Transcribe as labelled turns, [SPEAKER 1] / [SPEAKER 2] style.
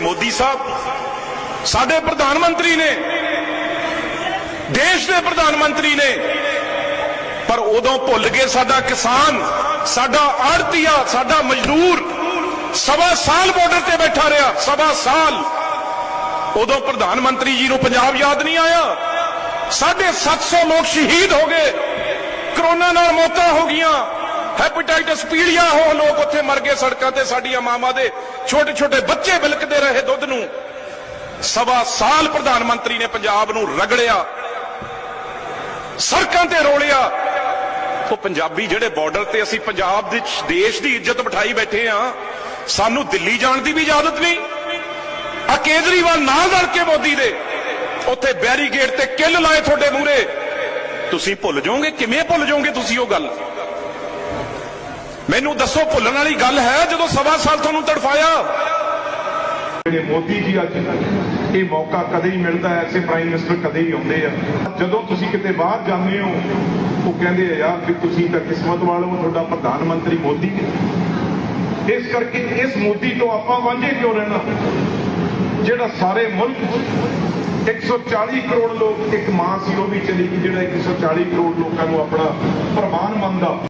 [SPEAKER 1] ਮੋਦੀ ਸਾਹਿਬ, ਸਾਡੇ ਪ੍ਰਧਾਨ ਮੰਤਰੀ ਨੇ, ਦੇਸ਼ ਦੇ ਪ੍ਰਧਾਨ ਮੰਤਰੀ ਨੇ, ਪਰ ਉਦੋਂ ਭੁੱਲ ਗਏ ਸਾਡਾ ਕਿਸਾਨ, ਸਾਡਾ ਆੜਤੀਆ ਸਾਡਾ ਮਜ਼ਦੂਰ, ਸਵਾ ਸਾਲ ਬਾਰਡਰ ਤੇ ਬੈਠਾ ਰਿਹਾ, ਸਵਾ ਸਾਲ। ਉਦੋਂ ਪ੍ਰਧਾਨ ਮੰਤਰੀ ਜੀ ਨੂੰ ਪੰਜਾਬ ਯਾਦ ਨਹੀਂ ਆਇਆ। ਸਾਢੇ 700 ਲੋਕ ਸ਼ਹੀਦ ਹੋ ਗਏ, ਕਰੋਨਾ ਨਾਲ ਮੌਤਾਂ ਹੋ ਗਈਆਂ। ਹੈਪੇਟਾਈਟਸ ਪੀੜੀਆਂ ਹੋ ਲੋਕ ਉੱਥੇ ਮਰ ਗਏ ਸੜਕਾਂ ਤੇ ਸਾਡੀਆਂ ਮਾਵਾਂ ਦੇ। ਛੋਟੇ ਛੋਟੇ ਬੱਚੇ ਬਿਲਕਦੇ ਰਹੇ ਦੁੱਧ ਨੂੰ। ਸਵਾ ਸਾਲ ਪ੍ਰਧਾਨ ਮੰਤਰੀ ਨੇ ਪੰਜਾਬ ਨੂੰ ਰਗੜਿਆ। ਸੜਕਾਂ ਤੇ ਰੋਲਿਆ। ਉਹ ਪੰਜਾਬੀ ਜਿਹੜੇ ਬਾਰਡਰ ਤੇ ਅਸੀਂ ਪੰਜਾਬ ਦੇ ਦੇਸ਼ ਦੀ ਇੱਜ਼ਤ ਬਿਠਾਈ ਬੈਠੇ ਆ, ਸਾਨੂੰ ਦਿੱਲੀ ਜਾਣ ਦੀ ਵੀ ਇਜਾਜ਼ਤ ਨਹੀਂ। ਆ ਕੇਜਰੀਵਾਲ ਨਾਲ ਰਲ ਕੇ ਮੋਦੀ ਦੇ। ਉੱਥੇ ਬੈਰੀਗੇਡ ਤੇ ਕਿੱਲ ਲਾਏ ਤੁਹਾਡੇ ਮੂਹਰੇ। ਤੁਸੀਂ ਭੁੱਲ ਜਾਓਗੇ, ਕਿਵੇਂ ਭੁੱਲ ਜਾਓਗੇ ਤੁਸੀਂ ਉਹ ਗੱਲ? ਮੈਨੂੰ ਦੱਸੋ ਭੁੱਲਣ ਵਾਲੀ ਗੱਲ ਹੈ ਜਦੋਂ ਸਵਾ ਸਾਲ ਤੁਹਾਨੂੰ ਤੜਫਾਇਆ?
[SPEAKER 2] ਜਿਹੜੇ ਮੋਦੀ ਜੀ ਅੱਜ ਇਹ ਮੌਕਾ ਕਦੇ ਹੀ ਮਿਲਦਾ ਹੈ, ਐਸੇ ਪ੍ਰਾਈਮ ਮਿਨਿਸਟਰ ਕਦੇ ਹੀ ਆਉਂਦੇ ਆ। ਜਦੋਂ ਤੁਸੀਂ ਕਿਤੇ ਬਾਹਰ ਜਾਂਦੇ ਹੋ ਉਹ ਕਹਿੰਦੇ ਆ ਯਾਰ ਵੀ ਤੁਸੀਂ ਤਾਂ ਕਿਸਮਤ ਵਾਲੇ ਹੋ ਤੁਹਾਡਾ ਪ੍ਰਧਾਨ ਮੰਤਰੀ ਮੋਦੀ ਹੈ। ਇਸ ਕਰਕੇ ਇਸ ਮੋਦੀ ਤੋਂ ਆਪਾਂ ਵਾਂਝੇ ਕਿਉਂ ਰਹਿਣਾ? ਜਿਹੜਾ ਸਾਰੇ ਮੁਲਕ 140 ਕਰੋੜ ਲੋਕ ਇੱਕ ਮਾਂ ਸੀ ਉਹ ਵੀ ਚਲੀ ਗਈ ਜਿਹੜਾ 140 ਕਰੋੜ ਲੋਕਾਂ ਨੂੰ ਆਪਣਾ ਪ੍ਰਮਾਨ ਮੰਨਦਾ।